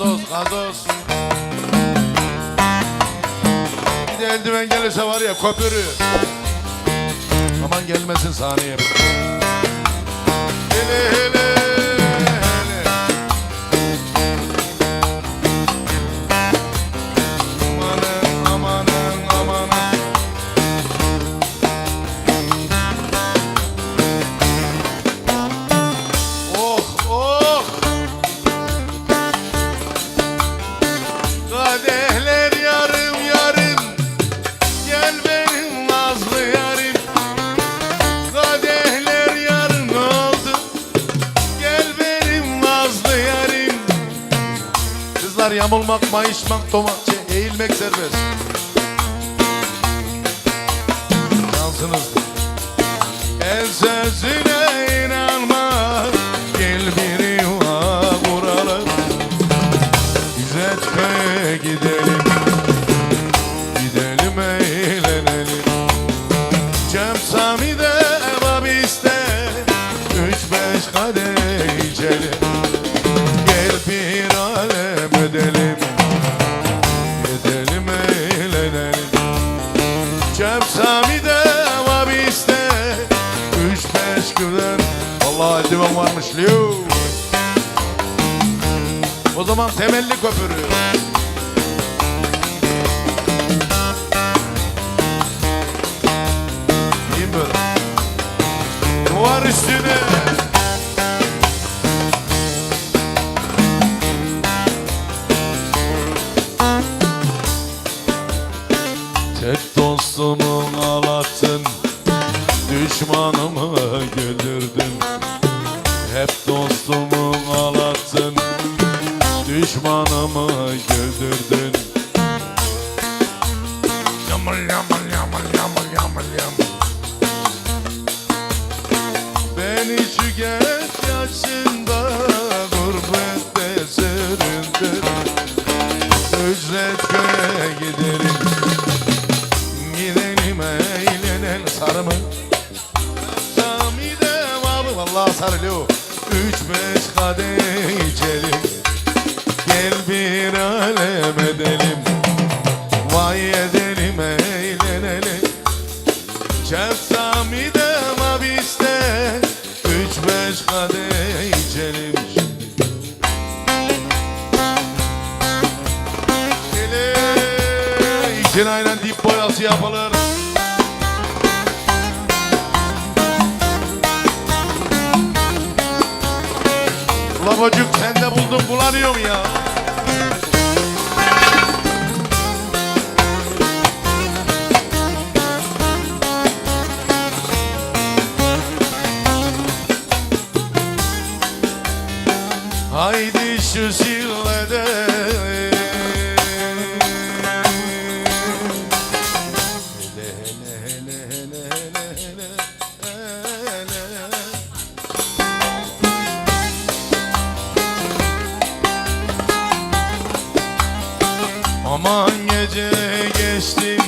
Gazoz, gazoz. Bir de eldiven gelirse var ya köpürür. Aman gelmesin. Hele hele hele. Kızlar yamulmak, mayışmak, domatçı, eğilmek serbest. Şansınız El sözüne inanma Gel bir yuva kuralım. İzzet köye Gidelim alem edelim Gidelim eğlenelim Cem Sami'de Ebabiste Üç beş güler Vallahi eldiven varmış Liu o zaman temelli köpürüyor. İyiyim böyle. Duvar üstüne. Dostumu ağlattın Düşmanımı güldürdün Hep dostumu ağlattın Düşmanımı güldürdün. Yamul yamul yamul yamul yamul yamul Beni şu genç yaşında gurbette süründür Ücret köye gidelim sarımı Camide var vallahi sarılıyor. Üç beş kadeh içelim. Gel bir alem edelim. Vay edelim eğlenelim. Cevsami'de mabiste Üç beş kadeh içelim. Hele İçin aynen dip boyası yapılır Ula bocuk sen de buldun bulanıyorum ya. Aman gece geçtim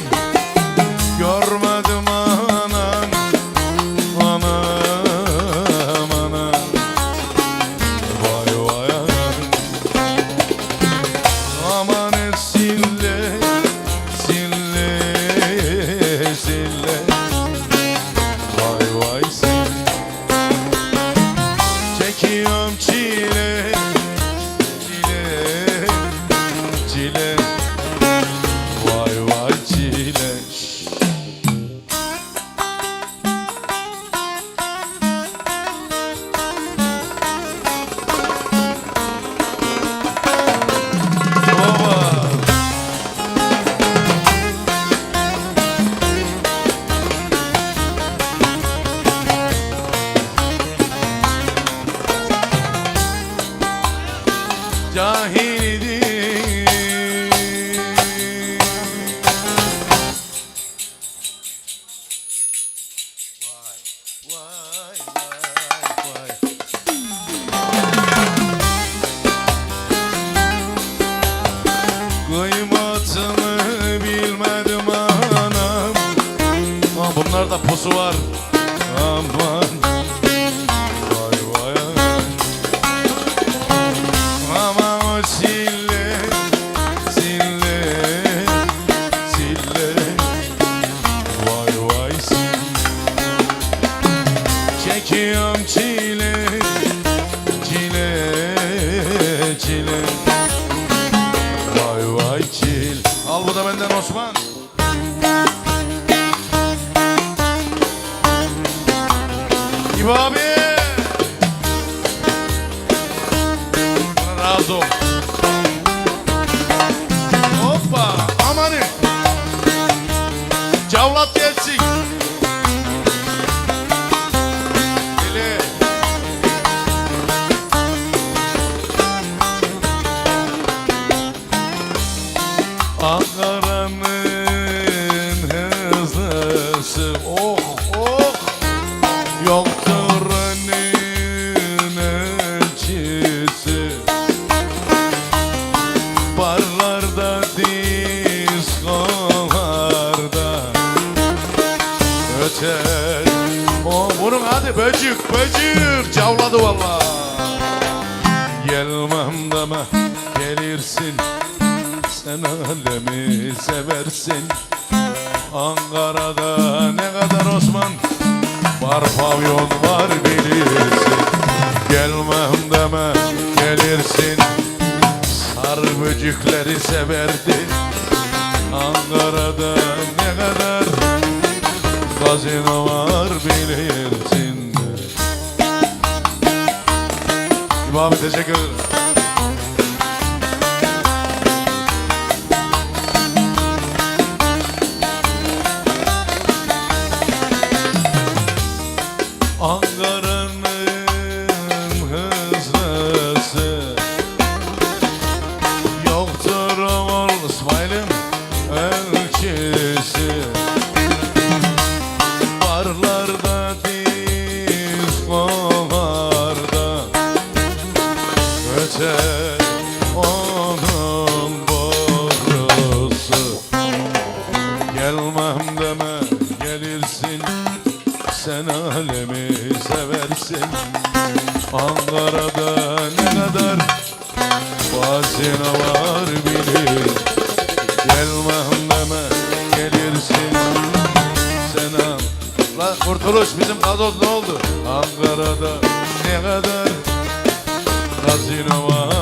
temposu var. Aman. Vay vay Ama o sille Sille Sille Vay vay. Sille Çekiyorum çile Çile Çile. Vay vay çil. Al bu da benden Osman. İbo abi. Bana razı ol Hoppa amanın Cavlat gelsin. Deli Ankara'nın hızlısı. Oh böcük böcük Cavladı valla Gelmem deme gelirsin. Sen alemi seversin. Ankara'da ne kadar Osman Var pavyon var bilirsin. Gelmem deme gelirsin. Sar böcükleri severdin. Ankara'da ne kadar Gazino var bilirsin İbo abi teşekkür ederim La kurtuluş bizim gazoz ne oldu? Ankara'da ne kadar Gazino var